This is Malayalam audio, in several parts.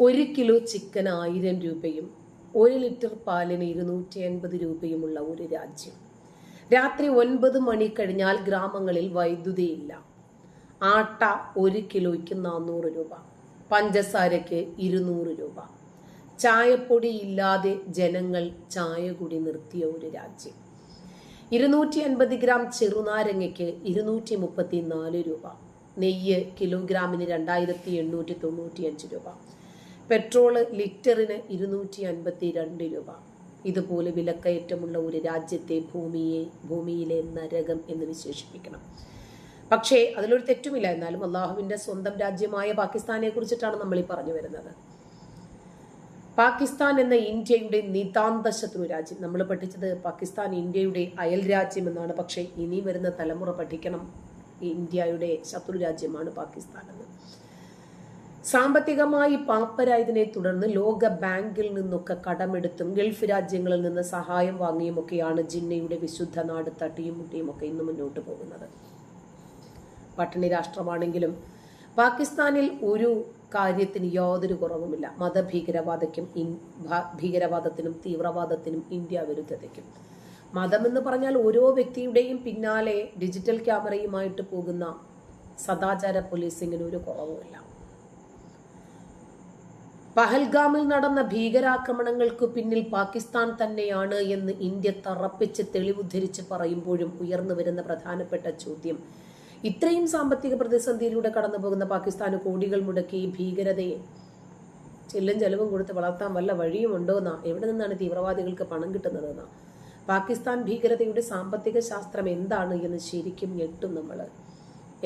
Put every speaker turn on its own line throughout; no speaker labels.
ഒരു കിലോ ചിക്കൻ ആയിരം രൂപയും ഒരു ലിറ്റർ പാലിന് ഇരുന്നൂറ്റി അൻപത് രൂപയുമുള്ള ഒരു രാജ്യം. രാത്രി ഒൻപത് മണി കഴിഞ്ഞാൽ ഗ്രാമങ്ങളിൽ വൈദ്യുതിയില്ല. ആട്ട ഒരു കിലോയ്ക്ക് നാനൂറ് രൂപ. പഞ്ചസാരയ്ക്ക് ഇരുന്നൂറ് രൂപ. ചായപ്പൊടി ഇല്ലാതെ ജനങ്ങൾ ചായ കൂടി നിർത്തിയ ഒരു രാജ്യം. ഇരുന്നൂറ്റി അൻപത് ഗ്രാം ചെറുനാരങ്ങയ്ക്ക് ഇരുന്നൂറ്റി മുപ്പത്തി നാല് രൂപ. നെയ്യ് കിലോഗ്രാമിന് രണ്ടായിരത്തി എണ്ണൂറ്റി തൊണ്ണൂറ്റി അഞ്ച് രൂപ. പെട്രോൾ ലിറ്ററിന് ഇരുന്നൂറ്റി അൻപത്തി രണ്ട് രൂപ. ഇതുപോലെ വിലക്കയറ്റമുള്ള ഒരു രാജ്യത്തെ ഭൂമിയെ ഭൂമിയിലെ നരകം എന്ന് വിശേഷിപ്പിക്കണം. പക്ഷേ അതിലൊരു തെറ്റുമില്ല. എന്നാലും അള്ളാഹുവിന്റെ സ്വന്തം രാജ്യമായ പാകിസ്ഥാനെ കുറിച്ചിട്ടാണ് നമ്മൾ ഈ പറഞ്ഞു വരുന്നത്. പാകിസ്ഥാൻ എന്ന ഇന്ത്യയുടെ നിതാന്ത ശത്രു രാജ്യം. നമ്മൾ പഠിച്ചത് പാകിസ്ഥാൻ ഇന്ത്യയുടെ അയൽ രാജ്യം എന്നാണ്. പക്ഷേ ഇനി വരുന്ന തലമുറ പഠിക്കണം. ഇന്ത്യയുടെ ശത്രു രാജ്യമാണ് പാകിസ്ഥാൻ എന്ന്. സാമ്പത്തികമായി പാപ്പരായതിനെ തുടർന്ന് ലോക ബാങ്കിൽ നിന്നൊക്കെ കടമെടുത്തും ഗൾഫ് രാജ്യങ്ങളിൽ നിന്ന് സഹായം വാങ്ങിയുമൊക്കെയാണ് ജിന്നയുടെ വിശുദ്ധ നാട് തട്ടിയും മുട്ടിയും ഒക്കെ ഇന്ന് മുന്നോട്ട് പോകുന്നത്. പട്ടിണി രാഷ്ട്രമാണെങ്കിലും പാകിസ്ഥാനിൽ ഒരു കാര്യത്തിന് യാതൊരു കുറവുമില്ല. മതഭീകരവാദയ്ക്കും ഭീകരവാദത്തിനും തീവ്രവാദത്തിനും ഇന്ത്യ വിരുദ്ധതയ്ക്കും. മതമെന്ന് പറഞ്ഞാൽ ഓരോ വ്യക്തിയുടെയും പിന്നാലെ ഡിജിറ്റൽ ക്യാമറയുമായിട്ട് പോകുന്ന സദാചാര പോലീസിങ്ങിന് ഒരു കുറവുമില്ല. പഹൽഗാമിൽ നടന്ന ഭീകരാക്രമണങ്ങൾക്ക് പിന്നിൽ പാകിസ്ഥാൻ തന്നെയാണ് എന്ന് ഇന്ത്യ തറപ്പിച്ച് തെളിവുദ്ധരിച്ച് പറയുമ്പോഴും ഉയർന്നു വരുന്ന പ്രധാനപ്പെട്ട ചോദ്യം. ഇത്രയും സാമ്പത്തിക പ്രതിസന്ധിയിലൂടെ കടന്നു പോകുന്ന പാകിസ്ഥാന് കോടികൾ മുടക്കി ഭീകരതയെ ചെല്ലും ചെലവും കൊടുത്ത് വളർത്താൻ വല്ല വഴിയുമുണ്ടോ എന്നാ എവിടെ നിന്നാണ് തീവ്രവാദികൾക്ക് പണം കിട്ടുന്നതെന്നാ? പാകിസ്ഥാൻ ഭീകരതയുടെ സാമ്പത്തിക ശാസ്ത്രം എന്താണ് എന്ന് ശരിക്കും ഞെട്ടും നമ്മൾ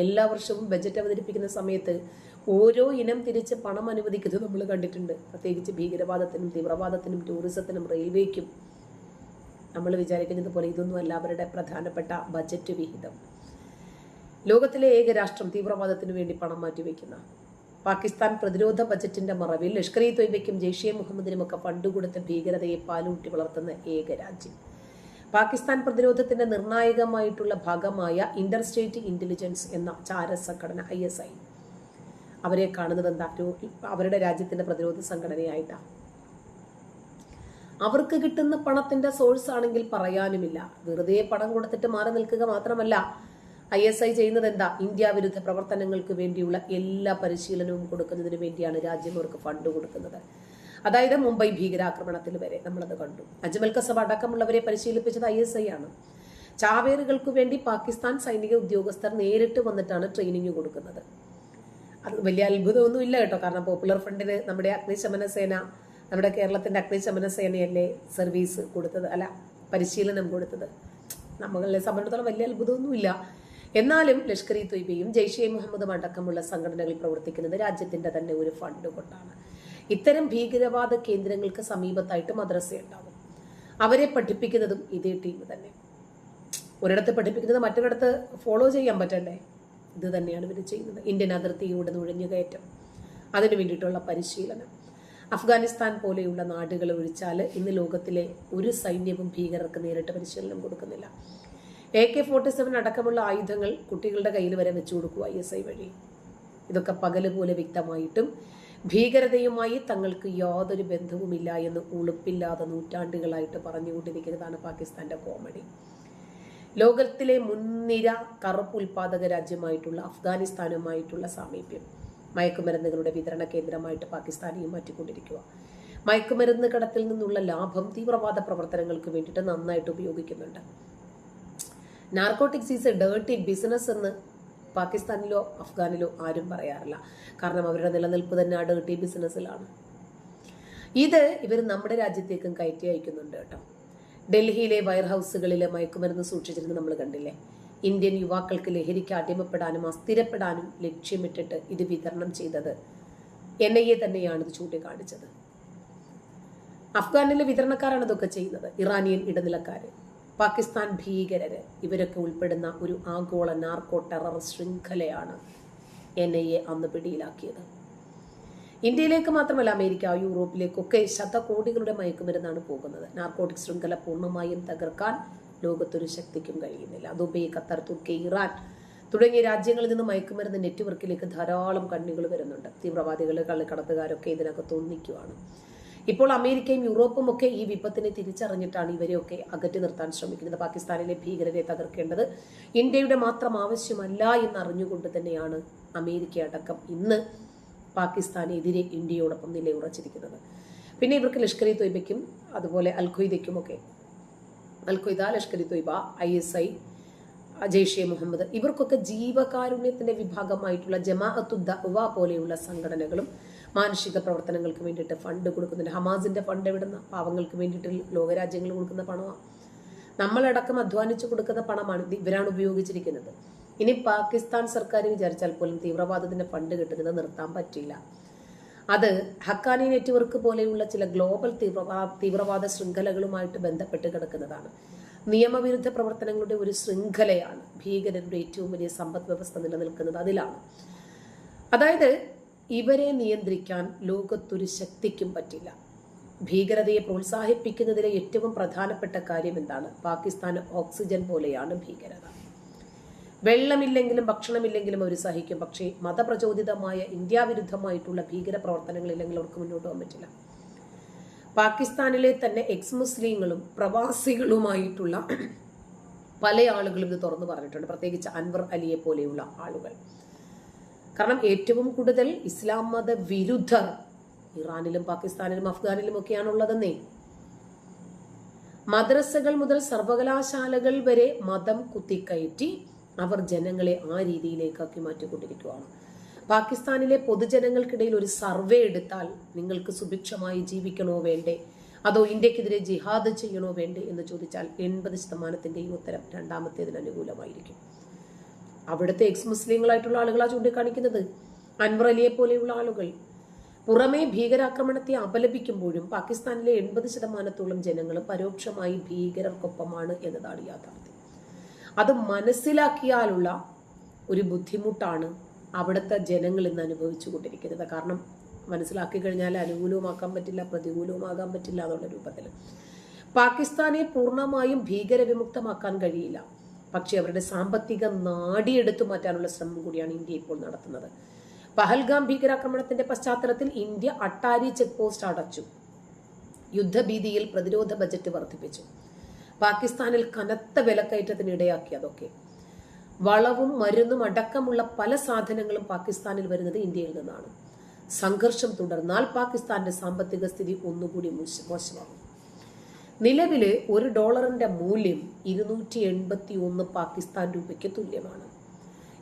എല്ലാ വർഷവും ബജറ്റ് അവതരിപ്പിക്കുന്ന സമയത്ത് ഓരോ ഇനം തിരിച്ച് പണം അനുവദിക്കുന്നത് നമ്മൾ കണ്ടിട്ടുണ്ട്. പ്രത്യേകിച്ച് ഭീകരവാദത്തിനും തീവ്രവാദത്തിനും ടൂറിസത്തിനും റെയിൽവേക്കും നമ്മൾ വിചാരിക്കുന്നത് പോലെ ഇതൊന്നും അല്ല അവരുടെ പ്രധാനപ്പെട്ട ബജറ്റ് വിഹിതം. ലോകത്തിലെ ഏക രാഷ്ട്രം തീവ്രവാദത്തിനു വേണ്ടി പണം മാറ്റിവെക്കുന്ന പാകിസ്ഥാൻ പ്രതിരോധ ബജറ്റിന്റെ മറവിൽ ലഷ്കർ ഇ തൊയ്ബയ്ക്കും ജെയ്ഷെ മുഹമ്മദിനുമൊക്കെ ഫണ്ട് കൊടുത്ത ഭീകരതയെ പാലൂട്ടി വളർത്തുന്ന ഏക രാജ്യം. പാകിസ്ഥാൻ പ്രതിരോധത്തിന്റെ നിർണായകമായിട്ടുള്ള ഭാഗമായ ഇന്റർ സ്റ്റേറ്റ് ഇന്റലിജൻസ് എന്ന ചാര സംഘടന ഐ എസ് ഐ. അവരെ കാണുന്നത് എന്താ? അവരുടെ രാജ്യത്തിന്റെ പ്രതിരോധ സംഘടനയായിട്ടാണ് അവർക്ക് കിട്ടുന്ന പണത്തിന്റെ സോഴ്സ് ആണെങ്കിൽ പറയാനുമില്ല. വെറുതെ പണം കൊടുത്തിട്ട് മാറി നിൽക്കുക മാത്രമല്ല ഐ എസ് ഐ ചെയ്യുന്നത് എന്താ ഇന്ത്യ വിരുദ്ധ പ്രവർത്തനങ്ങൾക്ക് വേണ്ടിയുള്ള എല്ലാ പരിശീലനവും കൊടുക്കുന്നതിന് വേണ്ടിയാണ് രാജ്യം അവർക്ക് ഫണ്ട് കൊടുക്കുന്നത്. അതായത് മുംബൈ ഭീകരാക്രമണത്തിൽ വരെ നമ്മളത് കണ്ടു. അജ്മൽ കസബ് അടക്കമുള്ളവരെ പരിശീലിപ്പിച്ചത് ഐ എസ് ഐ ആണ്. ചാവേറുകൾക്ക് വേണ്ടി പാകിസ്ഥാൻ സൈനിക ഉദ്യോഗസ്ഥർ നേരിട്ട് വന്നിട്ടാണ് ട്രെയിനിങ് കൊടുക്കുന്നത്. അത് വലിയ അത്ഭുതമൊന്നും ഇല്ല കേട്ടോ. കാരണം പോപ്പുലർ ഫ്രണ്ടിന് നമ്മുടെ അഗ്നിശമന സേന നമ്മുടെ കേരളത്തിന്റെ അഗ്നിശമന സേനയല്ലേ സർവീസ് കൊടുത്തത് അല്ല പരിശീലനം കൊടുത്തത്. നമ്മളെ സംബന്ധിച്ചിടത്തോളം വലിയ അത്ഭുതമൊന്നുമില്ല. എന്നാലും ലഷ്കർ ഇ തൊയ്ബയും ജെയ്ഷെ മുഹമ്മദും അടക്കമുള്ള സംഘടനകൾ പ്രവർത്തിക്കുന്നത് രാജ്യത്തിന്റെ തന്നെ ഒരു ഫണ്ട് കൊണ്ടാണ്. ഇത്തരം ഭീകരവാദ കേന്ദ്രങ്ങൾക്ക് സമീപത്തായിട്ട് മദ്രസ ഉണ്ടാവും അവരെ പഠിപ്പിക്കുന്നതും ഇതേ ടീം തന്നെ. ഒരിടത്ത് പഠിപ്പിക്കുന്നത് മറ്റൊരിടത്ത് ഫോളോ ചെയ്യാൻ പറ്റണ്ടേ? ഇത് തന്നെയാണ് ഇവർ ചെയ്യുന്നത്. ഇന്ത്യൻ അതിർത്തിയിലൂടെ നുഴഞ്ഞുകയറ്റം അതിനു വേണ്ടിയിട്ടുള്ള പരിശീലനം. അഫ്ഗാനിസ്ഥാൻ പോലെയുള്ള നാടുകൾ ഒഴിച്ചാൽ ഇന്ന് ലോകത്തിലെ ഒരു സൈന്യവും ഭീകരർക്ക് നേരിട്ട് പരിശീലനം കൊടുക്കുന്നില്ല. എ കെ ഫോർട്ടി സെവൻ അടക്കമുള്ള ആയുധങ്ങൾ കുട്ടികളുടെ കയ്യിൽ വരെ വെച്ചു കൊടുക്കുക ഐ എസ് ഐ വഴി. ഇതൊക്കെ പകൽ പോലെ വ്യക്തമായിട്ടും ഭീകരതയുമായി തങ്ങൾക്ക് യാതൊരു ബന്ധവുമില്ല എന്ന് ഉളുപ്പില്ലാതെ നൂറ്റാണ്ടുകളായിട്ട് പറഞ്ഞുകൊണ്ടിരിക്കുന്നതാണ് പാകിസ്ഥാന്റെ കോമഡി. ലോകത്തിലെ മുൻനിര കറുപ്പ് ഉൽപാദക രാജ്യമായിട്ടുള്ള അഫ്ഗാനിസ്ഥാനുമായിട്ടുള്ള സാമീപ്യം. മയക്കുമരുന്നുകളുടെ വിതരണ കേന്ദ്രമായിട്ട് പാകിസ്ഥാനെയും മാറ്റിക്കൊണ്ടിരിക്കുക. മയക്കുമരുന്ന് കടത്തിൽ നിന്നുള്ള ലാഭം തീവ്രവാദ പ്രവർത്തനങ്ങൾക്ക് വേണ്ടിയിട്ട് നന്നായിട്ട് ഉപയോഗിക്കുന്നുണ്ട്. Narcotics is a dirty business എന്ന് പാകിസ്ഥാനിലോ അഫ്ഗാനിലോ ആരും പറയാറില്ല. കാരണം അവരുടെ നിലനിൽപ്പ് തന്നെ ഡേർട്ടി ബിസിനസ്സിലാണ് ഇത് ഇവർ നമ്മുടെ രാജ്യത്തേക്കും കയറ്റി അയക്കുന്നുണ്ട് കേട്ടോ. ഡൽഹിയിലെ വയർ ഹൗസുകളിലെ മയക്കുമരുന്ന് സൂക്ഷിച്ചിരുന്ന് നമ്മൾ കണ്ടില്ലേ? ഇന്ത്യൻ യുവാക്കൾക്ക് ലഹരിക്ക് അടിമപ്പെടാനും അസ്ഥിരപ്പെടാനും ലക്ഷ്യമിട്ടിട്ട് ഇത് വിതരണം ചെയ്തത്. എൻ ഐ എ തന്നെയാണ് ഇത് ചൂണ്ടിക്കാണിച്ചത്. അഫ്ഗാനിലെ വിതരണക്കാരാണ് ഇതൊക്കെ ചെയ്യുന്നത്. ഇറാനിയൻ ഇടനിലക്കാര്. പാകിസ്ഥാൻ ഭീകരര് ഇവരൊക്കെ ഉൾപ്പെടുന്ന ഒരു ആഗോള നാർക്കോ ടെറർ ശൃംഖലയാണ് എൻ ഐ എ അന്ന് പിടിയിലാക്കിയത്. ഇന്ത്യയിലേക്ക് മാത്രമല്ല അമേരിക്ക യൂറോപ്പിലേക്കൊക്കെ ശതകോടികളുടെ മയക്കുമരുന്നാണ് പോകുന്നത്. നാർക്കോട്ടിക് ശൃംഖല പൂർണമായും തകർക്കാൻ ലോകത്തൊരു ശക്തിക്കും കഴിയുന്നില്ല. ദുബൈ ഖത്തർ തുർക്കി ഇറാൻ തുടങ്ങിയ രാജ്യങ്ങളിൽ നിന്ന് മയക്കുമരുന്ന് നെറ്റ്വർക്കിലേക്ക് ധാരാളം കണ്ണികൾ വരുന്നുണ്ട്. തീവ്രവാദികൾ കള്ളിക്കടത്തുകാരൊക്കെ ഇതിനകത്ത് ഒന്നിക്കുവാണ്. ഇപ്പോൾ അമേരിക്കയും യൂറോപ്പും ഒക്കെ ഈ വിപത്തിനെ തിരിച്ചറിഞ്ഞിട്ടാണ് ഇവരെയൊക്കെ അകറ്റി നിർത്താൻ ശ്രമിക്കുന്നത്. പാകിസ്ഥാനിലെ ഭീകരരെ തകർക്കേണ്ടത് ഇന്ത്യയുടെ മാത്രം ആവശ്യമല്ല എന്നറിഞ്ഞുകൊണ്ട് തന്നെയാണ് അമേരിക്ക അടക്കം ഇന്ന് പാകിസ്ഥാനെതിരെ ഇന്ത്യയോടൊപ്പം നിലയുറച്ചിരിക്കുന്നത്. പിന്നെ ഇവർക്ക് ലഷ്കർ ഇ തൊയ്ബയ്ക്കും അതുപോലെ അൽ ഒക്കെ Al Qaeda Lashkar e Taiba I S I Jaish Mohammed ഇവർക്കൊക്കെ ജീവകാരുണ്യത്തിന്റെ വിഭാഗമായിട്ടുള്ള ജമാഅത്തു ദഅവ പോലെയുള്ള സംഘടനകളും മാനുഷിക പ്രവർത്തനങ്ങൾക്ക് വേണ്ടിയിട്ട് ഫണ്ട് കൊടുക്കുന്നുണ്ട്. ഹമാസിന്റെ ഫണ്ട് എവിടുന്ന? പാവങ്ങൾക്ക് വേണ്ടിയിട്ട് ലോകരാജ്യങ്ങൾ കൊടുക്കുന്ന പണമാണ് നമ്മളടക്കം അധ്വാനിച്ചു കൊടുക്കുന്ന പണമാണ് ഇവരാണ് ഉപയോഗിച്ചിരിക്കുന്നത്. ഇനി പാകിസ്ഥാൻ സർക്കാർ വിചാരിച്ചാൽ പോലും തീവ്രവാദത്തിന്റെ ഫണ്ട് കിട്ടുന്നത് നിർത്താൻ പറ്റില്ല. അത് ഹക്കാനി നെറ്റ്വർക്ക് പോലെയുള്ള ചില ഗ്ലോബൽ തീവ്രവാ തീവ്രവാദ ശൃംഖലകളുമായിട്ട് ബന്ധപ്പെട്ട് കിടക്കുന്നതാണ്. നിയമവിരുദ്ധ പ്രവർത്തനങ്ങളുടെ ഒരു ശൃംഖലയാണ് ഭീകരരുടെ ഏറ്റവും വലിയ സമ്പദ് വ്യവസ്ഥ നിലനിൽക്കുന്നത് അതിലാണ്. അതായത് ഇവരെ നിയന്ത്രിക്കാൻ ലോകത്തൊരു ശക്തിക്കും പറ്റില്ല. ഭീകരതയെ പ്രോത്സാഹിപ്പിക്കുന്നതിലെ ഏറ്റവും പ്രധാനപ്പെട്ട കാര്യം എന്താണ്? പാകിസ്ഥാൻ ഓക്സിജൻ പോലെയാണ് ഭീകരത. വെള്ളമില്ലെങ്കിലും ഭക്ഷണമില്ലെങ്കിലും അവർ സഹിക്കും. പക്ഷേ മതപ്രചോദിതമായ ഇന്ത്യ വിരുദ്ധമായിട്ടുള്ള ഭീകര പ്രവർത്തനങ്ങളില്ലെങ്കിൽ അവർക്ക് മുന്നോട്ട് പോകാൻ പറ്റില്ല. പാകിസ്ഥാനിലെ തന്നെ എക്സ് മുസ്ലിങ്ങളും പ്രവാസികളുമായിട്ടുള്ള പല ആളുകളും ഇത് തുറന്നു പറഞ്ഞിട്ടുണ്ട്. പ്രത്യേകിച്ച് അൻവർ അലിയെ പോലെയുള്ള ആളുകൾ. കാരണം ഏറ്റവും കൂടുതൽ ഇസ്ലാം മത വിരുദ്ധർ ഇറാനിലും പാകിസ്ഥാനിലും അഫ്ഗാനിലും ഒക്കെയാണുള്ളതെന്നേ. മദ്രസകൾ മുതൽ സർവകലാശാലകൾ വരെ മതം കുത്തിക്കയറ്റി അവർ ജനങ്ങളെ ആ രീതിയിലേക്കാക്കി മാറ്റിക്കൊണ്ടിരിക്കുകയാണ് പാകിസ്ഥാനിലെ പൊതുജനങ്ങൾക്കിടയിൽ ഒരു സർവേ എടുത്താൽ നിങ്ങൾക്ക് സുഭിക്ഷമായി ജീവിക്കണോ വേണ്ടേ? അതോ ഇന്ത്യക്കെതിരെ ജിഹാദ് ചെയ്യണോ വേണ്ടേ എന്ന് ചോദിച്ചാൽ എൺപത് ശതമാനത്തിന്റെയും ഉത്തരം രണ്ടാമത്തേതിന് അനുകൂലമായിരിക്കും. അവിടുത്തെ എക്സ് മുസ്ലിങ്ങളായിട്ടുള്ള ആളുകളാ ചൂണ്ടിക്കാണിക്കുന്നത്. അൻവർ അലിയെ പോലെയുള്ള ആളുകൾ. പുറമേ ഭീകരാക്രമണത്തെ അപലപിക്കുമ്പോഴും പാകിസ്ഥാനിലെ എൺപത് ശതമാനത്തോളം ജനങ്ങൾ പരോക്ഷമായി ഭീകരർക്കൊപ്പമാണ് എന്നതാണ് യാഥാർത്ഥ്യം. അത് മനസ്സിലാക്കിയാലുള്ള ഒരു ബുദ്ധിമുട്ടാണ് അവിടുത്തെ ജനങ്ങൾ ഇന്ന് അനുഭവിച്ചു കൊണ്ടിരിക്കുന്നത്. കാരണം മനസ്സിലാക്കി കഴിഞ്ഞാൽ അനുകൂലവുമാക്കാൻ പറ്റില്ല പ്രതികൂലവുമാകാൻ പറ്റില്ല എന്നുള്ള രൂപത്തിൽ. പാകിസ്ഥാനെ പൂർണമായും ഭീകരവിമുക്തമാക്കാൻ കഴിയില്ല. പക്ഷേ അവരുടെ സാമ്പത്തിക നാടിയെടുത്തു മാറ്റാനുള്ള ശ്രമം കൂടിയാണ് ഇന്ത്യ ഇപ്പോൾ നടത്തുന്നത്. പഹൽഗാം ഭീകരാക്രമണത്തിന്റെ പശ്ചാത്തലത്തിൽ ഇന്ത്യ അട്ടാരി ചെക്ക് പോസ്റ്റ് അടച്ചു. യുദ്ധഭീതിയിൽ പ്രതിരോധ ബജറ്റ് വർദ്ധിപ്പിച്ചു. പാകിസ്ഥാനിൽ കനത്ത വിലക്കയറ്റത്തിന് ഇടയാക്കി അതൊക്കെ. വളവും മരുന്നും അടക്കമുള്ള പല സാധനങ്ങളും പാകിസ്ഥാനിൽ വരുന്നത് ഇന്ത്യയിൽ നിന്നാണ്. സംഘർഷം തുടർന്നാൽ പാകിസ്ഥാന്റെ സാമ്പത്തിക സ്ഥിതി ഒന്നുകൂടി മോശമാകും. നിലവിൽ ഒരു ഡോളറിന്റെ മൂല്യം ഇരുന്നൂറ്റി എൺപത്തി ഒന്ന് പാകിസ്ഥാൻ രൂപയ്ക്ക് തുല്യമാണ്.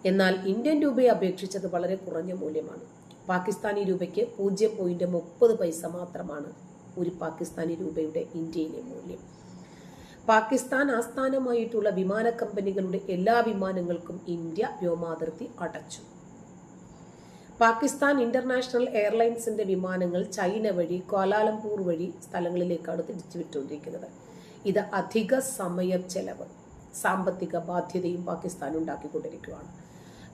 എന്നാൽ ഇന്ത്യൻ രൂപയെ അപേക്ഷിച്ചത് വളരെ കുറഞ്ഞ മൂല്യമാണ്. പാകിസ്ഥാനി രൂപയ്ക്ക് പൂജ്യം പോയിന്റ് മുപ്പത് പൈസ മാത്രമാണ് ഒരു പാകിസ്ഥാനി രൂപയുടെ ഇന്ത്യയിലെ മൂല്യം. പാകിസ്ഥാൻ ആസ്ഥാനമായിട്ടുള്ള വിമാന കമ്പനികളുടെ എല്ലാ വിമാനങ്ങൾക്കും ഇന്ത്യ വ്യോമാതിർത്തി അടച്ചു. പാകിസ്ഥാൻ ഇന്റർനാഷണൽ എയർലൈൻസിന്റെ വിമാനങ്ങൾ ചൈന വഴി കോലാലംപൂർ വഴി സ്ഥലങ്ങളിലേക്കാണ് തിരിച്ചുവിട്ടുകൊണ്ടിരിക്കുന്നത്. ഇത് അധിക സമയ ചെലവ് സാമ്പത്തിക ബാധ്യതയും പാകിസ്ഥാൻ ഉണ്ടാക്കിക്കൊണ്ടിരിക്കുകയാണ്.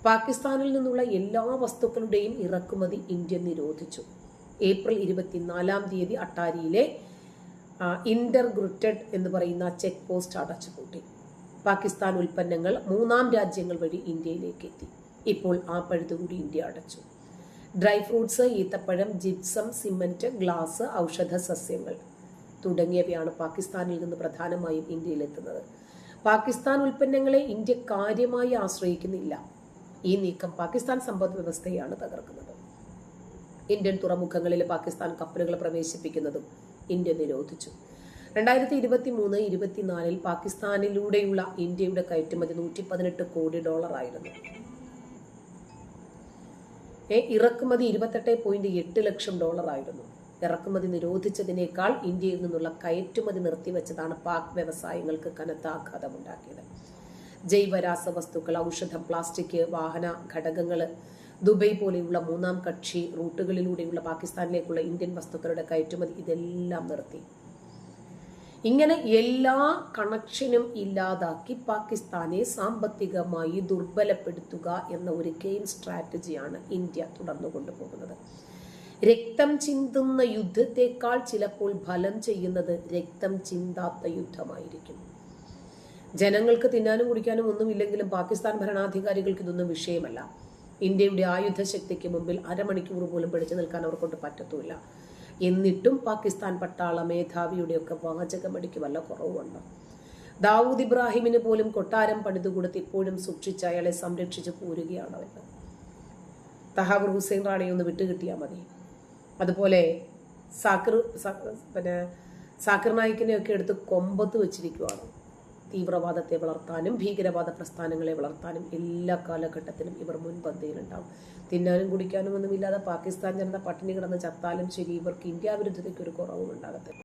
പാകിസ്ഥാനിൽ നിന്നുള്ള എല്ലാ വസ്തുക്കളുടെയും ഇറക്കുമതി ഇന്ത്യ നിരോധിച്ചു. ഏപ്രിൽ ഇരുപത്തിനാലാം തീയതി അട്ടാരിയിലെ ഇന്റർഗ്രൂറ്റഡ് എന്ന് പറയുന്ന ചെക്ക് പോസ്റ്റ് അടച്ചുപൂട്ടി. പാകിസ്ഥാൻ ഉൽപ്പന്നങ്ങൾ മൂന്നാം രാജ്യങ്ങൾ വഴി ഇന്ത്യയിലേക്ക് എത്തി ഇപ്പോൾ ആ പഴുതുകൂടി ഇന്ത്യ അടച്ചു. ഡ്രൈ ഫ്രൂട്ട്സ് ഈത്തപ്പഴം ജിപ്സം സിമന്റ് ഗ്ലാസ് ഔഷധ സസ്യങ്ങൾ തുടങ്ങിയവയാണ് പാകിസ്ഥാനിൽ നിന്ന് പ്രധാനമായും ഇന്ത്യയിലെത്തുന്നത്. പാകിസ്ഥാൻ ഉൽപ്പന്നങ്ങളെ ഇന്ത്യ കാര്യമായി ആശ്രയിക്കുന്നില്ല. ഈ നീക്കം പാകിസ്ഥാൻ സമ്പദ് വ്യവസ്ഥയാണ് തകർക്കുന്നത്. ഇന്ത്യൻ തുറമുഖങ്ങളിൽ പാകിസ്ഥാൻ കപ്പലുകൾ പ്രവേശിപ്പിക്കുന്നതും ഇന്ത്യ നിരോധിച്ചു. രണ്ടായിരത്തി ഇരുപത്തി മൂന്ന് ഇരുപത്തിനാലിൽ പാകിസ്ഥാനിലൂടെയുള്ള ഇന്ത്യയുടെ കയറ്റുമതി നൂറ്റി പതിനെട്ട് കോടി ഡോളർ ആയിരുന്നു ഇറക്കുമതി ഇരുപത്തെട്ട് പോയിന്റ് എട്ട് ലക്ഷം ഡോളർ ആയിരുന്നു. ഇറക്കുമതി നിരോധിച്ചതിനേക്കാൾ ഇന്ത്യയിൽ നിന്നുള്ള കയറ്റുമതി നിർത്തിവെച്ചതാണ് പാക് വ്യവസായങ്ങൾക്ക് കനത്ത ആഘാതമുണ്ടാക്കിയത്. ജൈവ രാസവസ്തുക്കൾ ഔഷധം പ്ലാസ്റ്റിക് വാഹന ഘടകങ്ങൾ ദുബൈ പോലെയുള്ള മൂന്നാം കക്ഷി റൂട്ടുകളിലൂടെയുള്ള പാകിസ്ഥാനിലേക്കുള്ള ഇന്ത്യൻ വസ്തുക്കളുടെ കയറ്റുമതി ഇതെല്ലാം നിർത്തി. ഇങ്ങനെ എല്ലാ കണക്ഷനും ഇല്ലാതാക്കി പാകിസ്ഥാനെ സാമ്പത്തികമായി ദുർബലപ്പെടുത്തുക എന്ന ഒരു ഗെയിം സ്ട്രാറ്റജിയാണ് ഇന്ത്യ തുടർന്നു കൊണ്ടുപോകുന്നത്. രക്തം ചിന്തുന്ന യുദ്ധത്തെക്കാൾ ചിലപ്പോൾ ഫലം ചെയ്യുന്നത് രക്തം ചിന്താത്ത യുദ്ധമായിരിക്കും. ജനങ്ങൾക്ക് തിന്നാനും കുടിക്കാനും ഒന്നുമില്ലെങ്കിലും പാകിസ്ഥാൻ ഭരണാധികാരികൾക്ക് ഇതൊന്നും വിഷയമല്ല. ഇന്ത്യയുടെ ആയുധശക്തിക്ക് മുമ്പിൽ അരമണിക്കൂർ പോലും പിടിച്ചു നിൽക്കാൻ അവർക്കൊണ്ട് പറ്റത്തുമില്ല. എന്നിട്ടും പാകിസ്ഥാൻ പട്ടാള മേധാവിയുടെയൊക്കെ വാചകമടിക്ക് വല്ല കുറവുണ്ട്. ദാവൂദ് ഇബ്രാഹിമിന് പോലും കൊട്ടാരം പണിതു കൊടുത്ത് ഇപ്പോഴും സൂക്ഷിച്ച് അയാളെ സംരക്ഷിച്ച് പോരുകയാണ് അവർ തഹാബുർ ഹുസൈൻ റാണിയെ ഒന്ന് വിട്ടുകിട്ടിയാൽ മതി. അതുപോലെ സാക്കിർ പിന്നെ സാക്കിർ നായിക്കിനെയൊക്കെ എടുത്ത് കൊമ്പത്ത് വെച്ചിരിക്കുവാണ്. തീവ്രവാദത്തെ വളർത്താനും ഭീകരവാദ പ്രസ്ഥാനങ്ങളെ വളർത്താനും എല്ലാ കാലഘട്ടത്തിലും ഇവർ മുൻപന്തിയിലുണ്ടാവും. തിന്നാനും കുടിക്കാനും ഒന്നുമില്ലാതെ പാകിസ്ഥാൻ ജനത പട്ടിണി കിടന്ന് ചത്താലും ശരി ഇവർക്ക് ഇന്ത്യ വിരുദ്ധതയ്ക്ക് ഒരു കുറവും ഉണ്ടാകത്തില്ല